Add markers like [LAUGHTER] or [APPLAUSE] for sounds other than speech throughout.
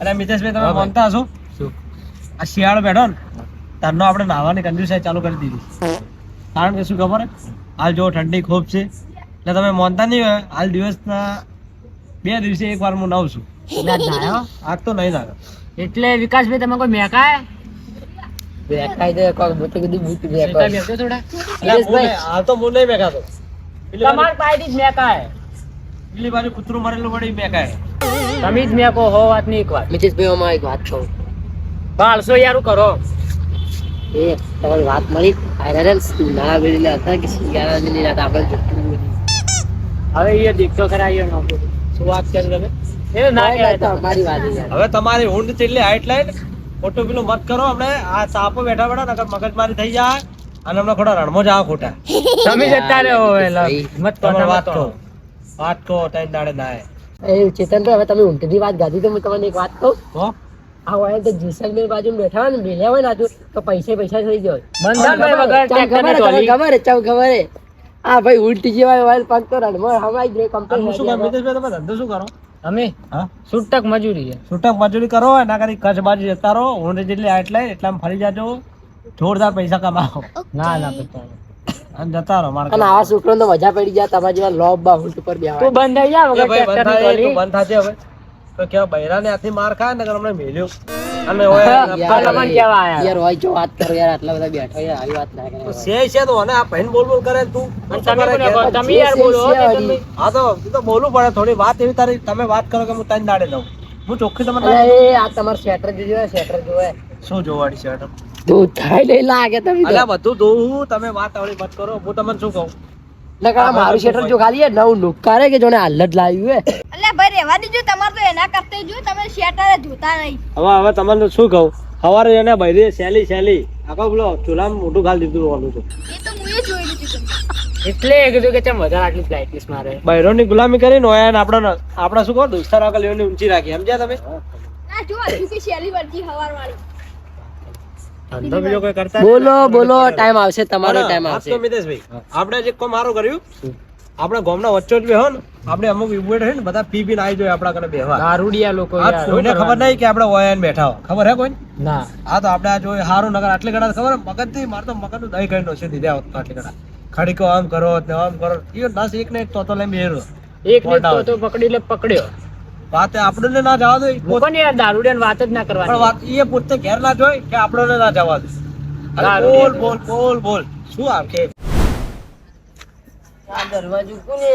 અને મિતેશભાઈ તમે. માનતા હશો? આ શિયાળો બેઠો ને તારનો આપણે નાવાની કંજુસાઈ ચાલુ કરી દીધી કારણ કે શું ખબર હાલ જો ઠંડી ખૂબ છે. એટલે તમે માનતા નહીં હોય હાલ દિવસના બે દિવસે એક વાર હું નાવ છું. આજ આગ તો નહીં નાખે એટલે વિકાસભાઈ તમે કોઈ મેકાય? મેકાય દે કોઈ બૂટ થોડા? હાલ તો હું નહીં મેકાતો. તમારી પાસેથી જ મેકાય. પેલી બાજુ કૂતરું મરેલું વળી મેકાય. તમે જ મેકો હો વાતની એક વાત. મિતેશભાઈ અમારે એક વાત કહું. બાળસો યારું કરો? એ તમારી વાત મળી. આયરન નાળા વેળેલા હતા કે શિયાળા વેળેલા હતા આપણે હવે એ દીકતો કરાયો નો શું વાત કરી તમે? એ ના કોઈ વાત અમારી વાત હવે તમારી ઊંડ તેટલી હાઈટ લાઈન ખોટું પેલું મત કરો આપણે આ સાપો બેઠા બેઠા નકર મગજમારી થઈ જાય અને હમણાં ખોટા રણમો જાવ ખોટા. તમે જતા રહો હવે મત કરો વાત કહો. કરો વાત કહો ત્રણ દાડે નાય. એ ચેતનભાઈ હવે તમે ઊંટની વાત ગાધી તો હું તમને એક વાત કહું. આ હોય તો જેસલમેર બાજુ બેઠા હોય ને બેલ્યા હોય ને આજુ તો પૈસે પૈસા થઈ જાય. બંધનભાઈ વગર ખબર હે, ખબર આ ભાઈ ઉલટી જેવા હોય પગ તો રણમાં હવાઈ જ કંપની શું કામ મિતેશભાઈ તમે ધંધો શું કરો? અમે હા? છૂટક મજૂરી છે. છૂટક મજૂરી કરો એના કરી કચ્છ બાજુ જતા રહો. ઊંડ જેટલી આટલા એટલા ફરી જાજો. જોરદાર પૈસા કમાવો. ના ના પૈસા અને જતા રહો મારા અને આવા છોકરાઓને તો મજા પડી જાય તમારા જેવા લોબ બા ઉલટ ઉપર બેહવા તું બંધ થઈ જા વગર ભાઈ બંધ ટ્રેક્ટરની થાય ટોલી. તું બંધ થાજે હવે તો કેવા બૈરાને હાથથી માર ખાય ને હમણાં મેલ્યો અને ઓય યાર, યાર, કેવા આયા? યાર હોય જો વાત કરો યાર આટલા બધા બેઠા યાર આવી વાત ના તો કરે છે છે તો અને આ ભાઈને બોલ બોલ કરે તું તમે કરે કોને ઘેર? કહો? તમે યાર બોલો હો, છે ચેતનભાઈ. હા તો તો બોલવું પડે થોડી વાત એવી તારી તમે વાત કરો કે હું તને દાડે દઉં હું ચોખ્ખી તમને એ આ તમારું સ્વેટર જે જોયે સ્વેટર જોવે શું જોવાડી છે દૂધ થાય નહીં લાગે તમે અલ્યા બધું ધોવું તમે વાત આવડી મત કરો. હું તમને શું કહું? નકર આ મારું શેટર જો ખાલી હે, નવું નુકારે કે જોને હાલત લાવ્યું હે. એટલે ભાઈ રહેવા દીજો તમારે તો એના કરતે જો તમે શેટર જોતા નહીં. હવે હવે તમને શું કહું? સવારે એને બૈરી સેલી સેલી આખો બોલો ચૂલામાં મોટું ખાલી દીધું ઓલું છે એ તો હું એ જોઈ લીધું એટલે એ કીધું કે ચમ વધારે આટલી ફ્લાઇટ મારે. બૈરોની ગુલામી કરીને હોય અને આપણે આપણે શું કહો? દોસ્તાર આગળ લેવાની ઊંચી રાખી. સમજ્યા તમે? ના જો હજુ કે સેલી વર્જી હવાર વાળી ધંધો બીજો કોઈ કરતા બોલો બોલો ટાઈમ આવશે તમારો ટાઈમ આવશે. મિતેશભાઈ આપણે જે કોમ મારું કર્યું આપણે ગામના વચ્ચો જ બેહો ને આપણે અમુક વિબુએટ હોય ને બધા પી પી આવી જોઈએ આપણા કને બેહવા. દારૂડિયા લોકો આ કોઈને ખબર નહીં કે આપણે ઓયાને બેઠા હો. ખબર હે કોઈ ના. હા તો આપણે આ જોઈએ હારું નગર આટલી ગણા ખબર મગજથી મારતો મગજનું દહીં કરીને છે દીધા આટલી ગણા. ખડીકો આમ કરો ને આમ કરો. એ દસ એક ને એક તો તો લઈને બેરો એક ને તો પકડી લે પકડ્યો. વાત આપણને ના જવા દો ઈ પોત- ને યાર દારૂડિયાની વાત જ ના પણ વાત એ પોતે ઘેર ના જોઈ કે આપણને ના જવા દે. બોલ બોલ બોલ બોલ. શું આમ કે? આ દરવાજો કોને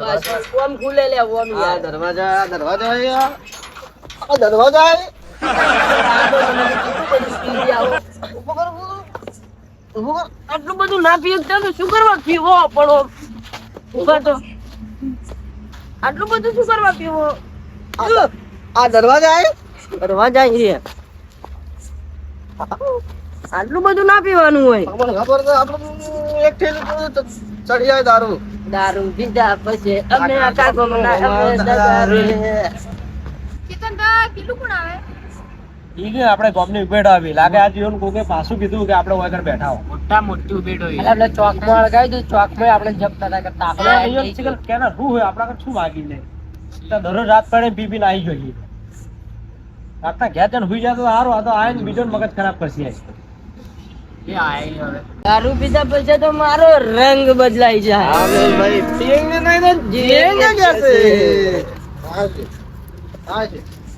બસ, કોમ ખુલે લે ઓમ યાર દરવાજા દરવાજા આ દરવાજા આટલું બધું ના પીએ શું કરવા પીવો? પડો ઊભા તો. આટલું બધું શું કરવા પીવો આ દરવાજા દરવાજા અહીંયા આટલું બધું ના પીવાનું હોય. ખબર છે આપણે એક થેલી ચડી જાય દારૂ. દારૂ પીધા પછી અમે આટા ગમના અમે દારૂ ચેતનભાઈ પીલું કોણ આવે? ઈ કે આપણે ગોમની ઉભેડ આવી. લાગે આ જીવન કોકે પાછું કીધું કે આપણે વગર બેઠા હો. મોટા મોટી ઉભેટો એટલે આપણે ચોકમાં અળગાવી દઉં ચોકમાં આપણે જપતા હતા કરતા આપણે અહીંયા છે કે કેના રૂ હોય આપણા કને શું વાગી લે તો દરરોજ રાત પડે પી ને આવી જોઈએ. રાતના ઘેર જઈને હુઈ જાય તો સારું આ તો આવીને બીજો મગજ ખરાબ કરશે દારૂ પીધા પછી તો મારો રંગ બદલાઈ જાય. ભાઈ. નહીં તો જીએંગે कैसे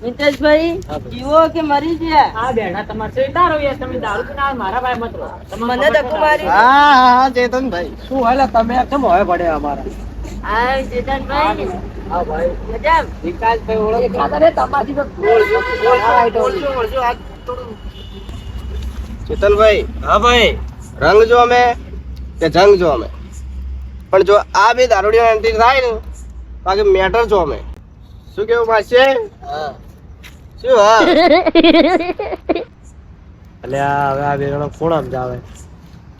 મિતેશભાઈ જીવો કે મરી ગયા? આ બેઠા તમારે યાર તમે દારૂ પીને મારા ભાઈ મત રહો મને ધક્કો મારી હા હા ચેતનભાઈ શું હાલે તમે કેમ હવે પડે અમારા? ચેતનભાઈ. હા ભાઈ. મજા વિકાસભાઈ ઓળખ ખાતા રે તમારી તો ગોળ ગોળ ચેતનભાઈ. હા ભાઈ. રંગ જો અમે કે જંગ જો અમે? પણ જો આ બે દારૂડિયા એન્ટ્રી થાય ને બાકી મેટર જો અમે. શું કેવું માસે? શું હા એટલે [LAUGHS] હવે આ બે જણો કોણ સમજાવે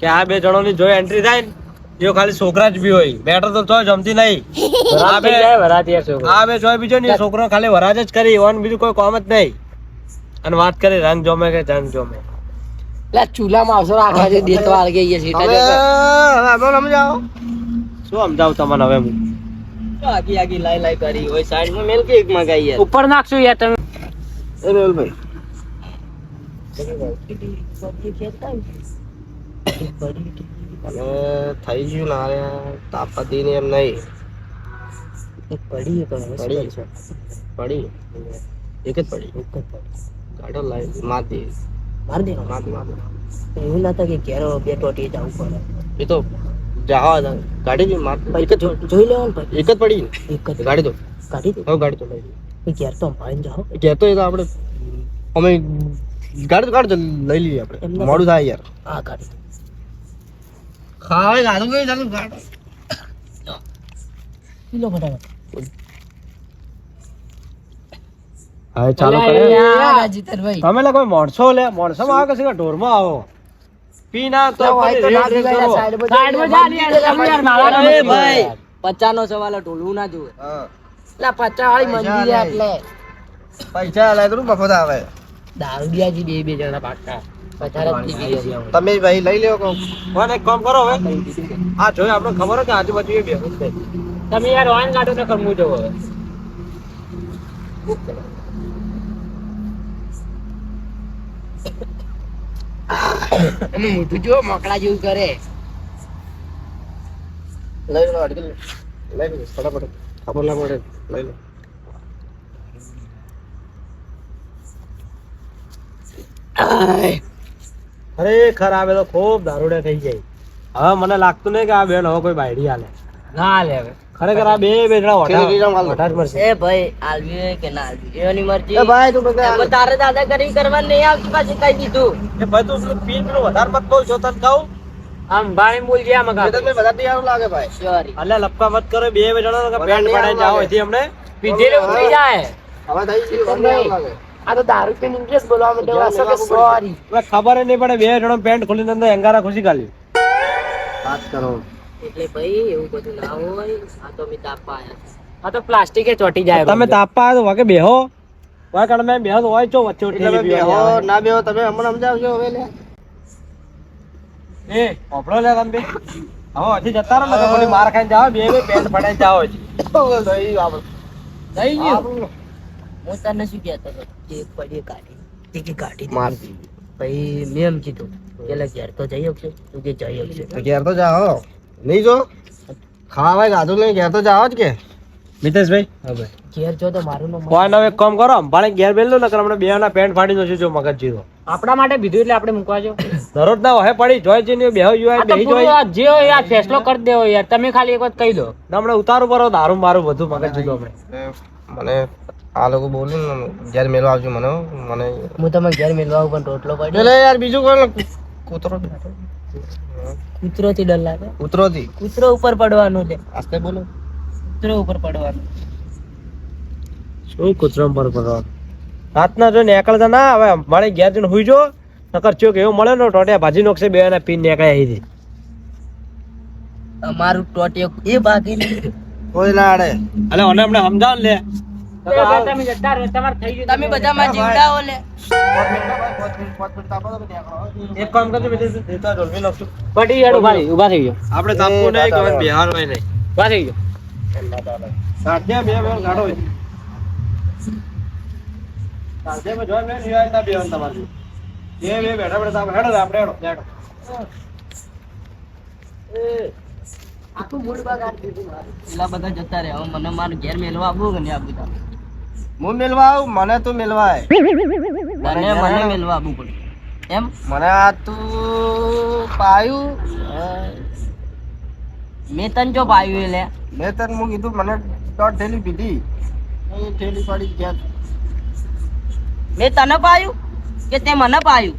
કે આ બે જણાની જો એન્ટ્રી થાય ને જો ખાલી છોકરા જ બી હોય. બેટર તો તોય જમતી નહીં. [LAUGHS] આ બે આ બે જોય બીજો ને છોકરો ખાલી વરાજ જ કરી ઓન બીજું કોઈ કામ જ નહીં. અને વાત કરી રંગ જોમે કે જંગ જોમે. એટલે ચૂલામાં [LAUGHS] છે છે સીટા જો હવે સમજાવો. શું સમજાવું તમને હવે? હું આગી આગી લાઈ લાઈ કરી હોય સાઈડમાં મેલ કે એક મગાઈ ઉપર નાખશું યાર તમે. અને [COUGHS] [COUGHS] થઈ ગયું ના રે તાપતી ને એમ નહીં. પડી પડી. પડી. એક જ પડી. ગાડો લાવી માતી માર દે માતી માતી એવું ના થાય કે ઘેરો બે ટોટી જવું પડે. એ તો જાવા ગાડી બી માર એક જ જોઈ લેવાનું એક જ પડી. એક જ. ગાડી તો કાઢી દો. હવે ગાડી તો લઈ ઘેર તો અંભાળીને જાઓ. કહેતો એ તો આપણે અમે ગાડી તો કાઢ લઈ લઈએ આપણે. મોડું થાય યાર. હા કાઢી ખાવા ગાધું કઈ ચાલુ ગાડ. કિલો ફટાફટ. હા ચાલુ કરે તમે લે મોડસો માણસો લે માણસો માં આવો સીધા ઢોરમાં આવો? પી ના તો. સાઈડ પર જા યાર, મારા ભાઈ. યાર. પચાસ નો સવાલ ઢોલવું ના જોવે હા. એટલે પચાસ વાળી મંદિર એટલે. પૈસા લાય તો મફત આવે. દારૂડિયાજી બે બે જણા પાટકા તમે ભાઈ લઈ લેવો કહું હોય એક કામ કરો હવે? આ જોઈ આપણે ખબર કે આજુબાજુ એ બેહું છે તમે યાર વાન કાઢો ને કરવું જો હવે. અને મોઢું જો મકડા જેવું કરે. લઈ લો અડકી લઈ લો ફટાફટ. ખબર ના પડે. લઈ લો ખરેખર આ તો ખૂબ દારૂડે થઈ જાય હવે મને લાગતું નહીં કે આ બેન હવે કોઈ બાયડી હાલે ના હાલે હવે. ખરેખર આ બે બે જણા ભાઈ આલવી કે ના આલવી? એની મરજી. એ ભાઈ તું તારે દાદાગીરી કરવાની નહીં આવતી પાછી કહી દીધું. એ ભાઈ તું પીન પેલું વધારે મત બોલ જો તને કહું? આમ ભાઈ બોલ ગયા મગા ચેતનભાઈ બધા તૈયાર લાગે ભાઈ. સોરી અલ્યા લપકા મત કરો બે બે જણા કા પેન્ટ પડાઈ જાઓ આવે. અમને અમને. પીધેલું ઉતરી જાય. હવે થઈ ગયું આ તો દારૂ પીને ઇન્ટરેસ્ટ બોલવા માટે વાસો કે સોરી. હવે ખબર નહીં પડે બે જણા પેન્ટ ખોલીને અંદર અંગારા ખુશી કાઢી વાત કરો. એટલે ભાઈ એવું બધું ના હોય આ તો મી તાપા આયા આ તો પ્લાસ્ટિકે ચોટી જાય તમે તાપા તો વાગે બેહો. વાગે કારણે મેં બેહો તો હોય છો વચ્ચે એટલે તમે બેહો ના બેહો તમે હમણાં સમજાવજો હવે લે. એ ઓપડો લે તમે બે. હવે હજી જતા રહો ને તો માર ખાઈને જાઓ બે બે પેન્ટ પડાઈ જાઓ હજી. થઈ ગયું. આપણે. થઈ હું તને શું કહેતો હતો? કે પડી કાઢી ટીકી કાઢી માર પછી મેં એમ કીધું એટલે ઘેર તો જઈ શકશે તું કે જઈ શકશે ઘેર તો જાઓ. નહીં જો. ખાવા ભાઈ ગાધું નહીં ઘેર તો જાઓ જ કે. મિતેશભાઈ? ઘેર જો તો મારું નામ કોઈ નવે કામ કરો અંબાણી ઘેર બેલો નકર આપણે બે ના પેન્ટ ફાડી દો જો મગજ જીરો આપણા માટે બીધું એટલે આપણે મૂકવા જો. દરરોજ ના હોય પડી જોઈ જઈને બેહો આ બેહી જોઈ. જે હોય યાર ફેસલો કરી દેવો યાર તમે ખાલી એક વાત કહી દો. હમણે ઉતારું પરો દારૂ મારું બધું મગજ જીરો આપણે. મને આ લોકો બોલી ને ઘેર મેળવા આવજો મને મને હું તમે ઘેર મેલવા આવું પણ રોટલો પડ્યો એટલે યાર બીજું કોઈ કૂતરો કૂતરો થી ડર લાગે. કૂતરો થી કૂતરો ઉપર પડવાનું છે આસ્તે બોલો? કૂતરો ઉપર પડવાનું. શું કૂતરો પર પડવાનું રાતના જો નીકળતા ના હવે મારે ઘેર જઈને હુઈ જો. નકર ચો કે એવું મળે ને ટોટિયા ભાજી નોખશે બે ના પીન નીકળ્યા અહીંથી અમારું ટોટિયો એ બાકી કોઈ ના આડે અલે ઓને હમણે સમજાવ લે. તમે જતા રહો તમારે થઈ ગયું. તમે બધા માં જીવડાવો લે એક કામ કરજો મિતેશ દેતા ઢોલવી નાખશું. પટી યાર ઊભા થઈ ઊભા થઈ ગયો. આપણે તાપવું નહીં કે બિહાર હોય નહીં. ઊભા થઈ ગયો. સાધ્યા બે બે ગાડો હોય. સાંજે મેં જોઈ મેં નિવાય તા બેહન તમારી. બે બે બેઠા બેઠા હેડો આપણે હેડો હેડો આખું મૂડ બગાડી દીધું પેલા બધા જતા રહ્યા હવે મને મારું ઘેર મેળવા આવું કે નહીં આવું તારે? હું મેળવા આવું મને તું મેલવાય. મને મને મેળવા આવવું પડે. એમ? મને આ તું પાયું. મેં તન જો પાયું એટલે. મેં તન હું કીધું મને દોઢ થેલી પીધી. એ થેલી પડી મેં તને પાયું કે તે મને પાયું?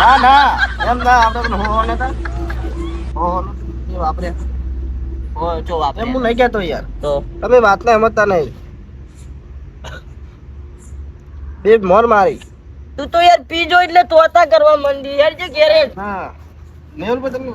ના ના એમ ના આપણે પેલું હો ને તા હો એ વાપરે. ઓ ચો વાપરે. એમ હું નહીં કહેતો યાર. તો? તમે વાતને સમજતા નહીં. બે મોર મારી. તું તો યાર પી જો એટલે તોતા કરવા મંડી. યાર જે ઘેરે હા મેહુલ ભાઈ તમે